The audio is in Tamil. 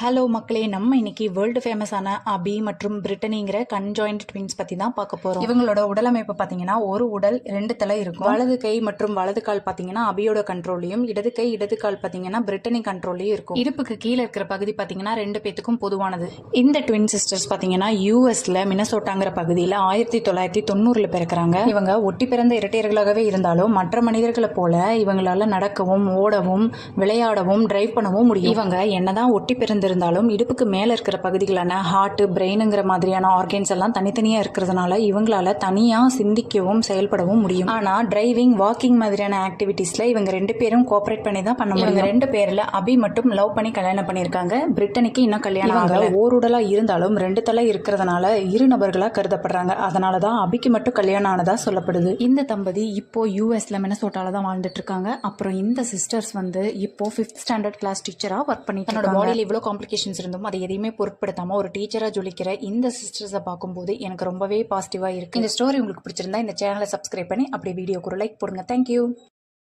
ஹலோ மக்களே நம்ம இன்னைக்கு வேர்ல்டு ஃபேமஸான அபி மற்றும் பிரிட்டனிங்கிற கன்ஜாயிண்ட் ட்வின்ஸ் பத்தி தான் பார்க்க போறோம். இவங்களோட உடலமைப்பு பாத்தீங்கன்னா ஒரு உடல் ரெண்டு தலை இருக்கும். வலது கை மற்றும் வலது கால் பாத்தீங்கன்னா அபியோட கண்ட்ரோலையும் இடது கை இடது கால் பாத்தீங்கன்னா பிரிட்டனி கண்ட்ரோலையும் இருக்கும். இடுப்புக்கு கீழே இருக்கிற பகுதி பாத்தீங்கன்னா ரெண்டு பேத்துக்கும் பொதுவானது. இந்த ட்வின் சிஸ்டர்ஸ் பாத்தீங்கன்னா யூஎஸ்ல மினசோட்டாங்கிற பகுதியில் ஆயிரத்தி தொள்ளாயிரத்தி தொண்ணூறுல பிறக்கிறாங்க. இவங்க ஒட்டி பிறந்த இரட்டையர்களாகவே இருந்தாலும் மற்ற மனிதர்களை போல இவங்களால நடக்கவும் ஓடவும் விளையாடவும் டிரைவ் பண்ணவும் முடியும். இவங்க என்னதான் ஒட்டி பிறந்திருந்தாலும் இடுப்புக்கு மேல இருக்கிற பகுதிகளான ஹார்ட் பிரெயினுங்கிற மாதிரியான ஆர்கன்ஸ் எல்லாம் தனித்தனியா இருக்கிறதுனால இவங்களால தனியா சிந்திக்கவும் செயல்படவும் முடியும். ஆனா டிரைவிங் வாக்கிங் மாதிரியான ஆக்டிவிட்டீஸ்ல இவங்க ரெண்டு பேரும் கோஆபரேட் பண்ணி தான் பண்ண முடியும். ரெண்டு பேர்ல அபி மட்டும் லவ் பண்ணி கல்யாணம் பண்ணிருக்காங்க பிரிட்டனுக்கு இன்னும் கல்யாணம் ஆகல. ஓருடலா இருந்தாலும் ரெண்டு தலை இருக்கிறதுனால இரு நபர்களா கருதப்படுறாங்க. அதனால தான் அபிக்கு மட்டும் கல்யாணம் ஆனதா சொல்லப்படுது. இந்த தம்பதி இப்போ யூஎஸ்ல மினசோட்டால தான் வாழ்ந்துட்டு இருக்காங்க. அப்புறம் இந்த சிஸ்டர்ஸ் வந்து இப்போ ஃபிஃப்த் ஸ்டாண்டர்ட் கிளாஸ் டீச்சரா ஒர்க் பண்ணிட்டு தன்னோட பாடியில் இவ்வளோ காம்ப்ளிகேஷன்ஸ் இருந்தும் அதை எதையுமே பொருட்படுத்தாமல் ஒரு டீச்சராக ஜொலிக்கிற இந்த சிஸ்டர்ஸை பார்க்கும்போது எனக்கு ரொம்பவே பாசிட்டிவாக இருக்குது இந்த ஸ்டோரி உங்களுக்கு பிடிச்சிருந்தா இந்த சேனலை சப்ஸ்கிரைப் பண்ணி அப்படியே வீடியோக்கு ஒரு லைக் போடுங்க. தேங்க்யூ